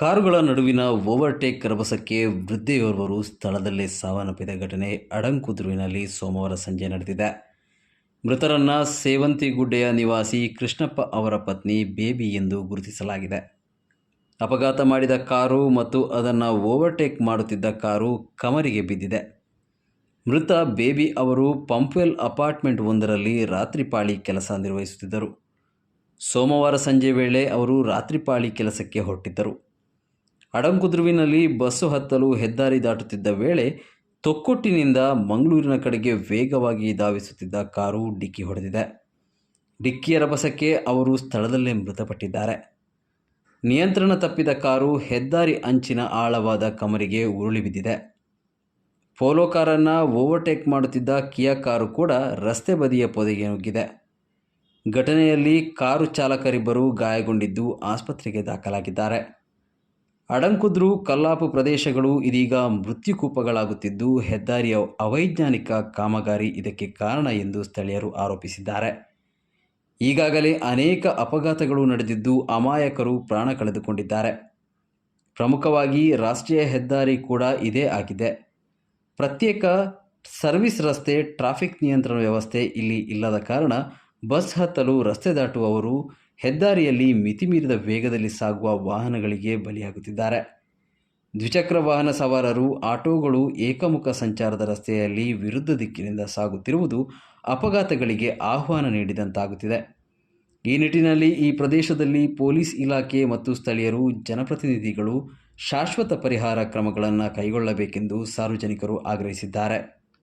ಕಾರುಗಳ ನಡುವಿನ ಓವರ್ಟೇಕ್ ರಭಸಕ್ಕೆ ವೃದ್ಧೆಯೋರ್ವರು ಸ್ಥಳದಲ್ಲೇ ಸಾವನ್ನಪ್ಪಿದ ಘಟನೆ ಅಡಂಕುದುರುವಿನಲ್ಲಿ ಸೋಮವಾರ ಸಂಜೆ ನಡೆದಿದೆ. ಮೃತರನ್ನ ಸೇವಂತಿಗುಡ್ಡೆಯ ನಿವಾಸಿ ಕೃಷ್ಣಪ್ಪ ಅವರ ಪತ್ನಿ ಬೇಬಿ ಎಂದು ಗುರುತಿಸಲಾಗಿದೆ. ಅಪಘಾತ ಮಾಡಿದ ಕಾರು ಮತ್ತು ಅದನ್ನು ಓವರ್ಟೇಕ್ ಮಾಡುತ್ತಿದ್ದ ಕಾರು ಕಮರಿಗೆ ಬಿದ್ದಿದೆ. ಮೃತ ಬೇಬಿ ಅವರು ಪಂಪ್ವೆಲ್ ಅಪಾರ್ಟ್ಮೆಂಟ್ ಒಂದರಲ್ಲಿ ರಾತ್ರಿಪಾಳಿ ಕೆಲಸ ನಿರ್ವಹಿಸುತ್ತಿದ್ದರು. ಸೋಮವಾರ ಸಂಜೆ ವೇಳೆ ಅವರು ರಾತ್ರಿಪಾಳಿ ಕೆಲಸಕ್ಕೆ ಹೊರಟಿದ್ದರು. ಅಡಂಕುದ್ರುವಿನಲ್ಲಿ ಬಸ್ಸು ಹತ್ತಲು ಹೆದ್ದಾರಿ ದಾಟುತ್ತಿದ್ದ ವೇಳೆ ತೊಕ್ಕೊಟ್ಟಿನಿಂದ ಮಂಗಳೂರಿನ ಕಡೆಗೆ ವೇಗವಾಗಿ ಧಾವಿಸುತ್ತಿದ್ದ ಕಾರು ಡಿಕ್ಕಿ ಹೊಡೆದಿದೆ. ಡಿಕ್ಕಿಯ ರಭಸಕ್ಕೆ ಅವರು ಸ್ಥಳದಲ್ಲೇ ಮೃತಪಟ್ಟಿದ್ದಾರೆ. ನಿಯಂತ್ರಣ ತಪ್ಪಿದ ಕಾರು ಹೆದ್ದಾರಿ ಅಂಚಿನ ಆಳವಾದ ಕಮರಿಗೆ ಉರುಳಿ ಬಿದ್ದಿದೆ. ಪೋಲೋ ಕಾರನ್ನು ಓವರ್ಟೇಕ್ ಮಾಡುತ್ತಿದ್ದ ಕಿಯಾ ಕಾರು ಕೂಡ ರಸ್ತೆ ಬದಿಯ ಪೊದೆಗೆ ನುಗ್ಗಿದೆ. ಘಟನೆಯಲ್ಲಿ ಕಾರು ಚಾಲಕರಿಬ್ಬರು ಗಾಯಗೊಂಡಿದ್ದು ಆಸ್ಪತ್ರೆಗೆ ದಾಖಲಾಗಿದ್ದಾರೆ. ಅಡಂಕುದ್ರು ಕಲ್ಲಾಪು ಪ್ರದೇಶಗಳು ಇದೀಗ ಮೃತ್ಯುಕೂಪಗಳಾಗುತ್ತಿದ್ದು, ಹೆದ್ದಾರಿಯ ಅವೈಜ್ಞಾನಿಕ ಕಾಮಗಾರಿ ಇದಕ್ಕೆ ಕಾರಣ ಎಂದು ಸ್ಥಳೀಯರು ಆರೋಪಿಸಿದ್ದಾರೆ. ಈಗಾಗಲೇ ಅನೇಕ ಅಪಘಾತಗಳು ನಡೆದಿದ್ದು, ಅಮಾಯಕರು ಪ್ರಾಣ ಕಳೆದುಕೊಂಡಿದ್ದಾರೆ. ಪ್ರಮುಖವಾಗಿ ರಾಷ್ಟ್ರೀಯ ಹೆದ್ದಾರಿ ಕೂಡ ಇದೇ ಆಗಿದೆ. ಪ್ರತ್ಯೇಕ ಸರ್ವಿಸ್ ರಸ್ತೆ, ಟ್ರಾಫಿಕ್ ನಿಯಂತ್ರಣ ವ್ಯವಸ್ಥೆ ಇಲ್ಲಿ ಇಲ್ಲದ ಕಾರಣ ಬಸ್ ಹತ್ತಲು ರಸ್ತೆ ದಾಟುವವರು ಹೆದ್ದಾರಿಯಲ್ಲಿ ಮಿತಿಮೀರಿದ ವೇಗದಲ್ಲಿ ಸಾಗುವ ವಾಹನಗಳಿಗೆ ಬಲಿಯಾಗುತ್ತಿದ್ದಾರೆ. ದ್ವಿಚಕ್ರ ವಾಹನ ಸವಾರರು, ಆಟೋಗಳು, ಏಕಮುಖ ಸಂಚಾರದ ರಸ್ತೆಯಲ್ಲಿ ವಿರುದ್ಧ ದಿಕ್ಕಿನಿಂದ ಸಾಗುತ್ತಿರುವುದು ಅಪಘಾತಗಳಿಗೆ ಆಹ್ವಾನ ನೀಡಿದಂತಾಗುತ್ತಿದೆ. ಈ ನಿಟ್ಟಿನಲ್ಲಿ ಈ ಪ್ರದೇಶದಲ್ಲಿ ಪೊಲೀಸ್ ಇಲಾಖೆ ಮತ್ತು ಸ್ಥಳೀಯರು, ಜನಪ್ರತಿನಿಧಿಗಳು ಶಾಶ್ವತ ಪರಿಹಾರ ಕ್ರಮಗಳನ್ನು ಕೈಗೊಳ್ಳಬೇಕೆಂದು ಸಾರ್ವಜನಿಕರು ಆಗ್ರಹಿಸಿದ್ದಾರೆ.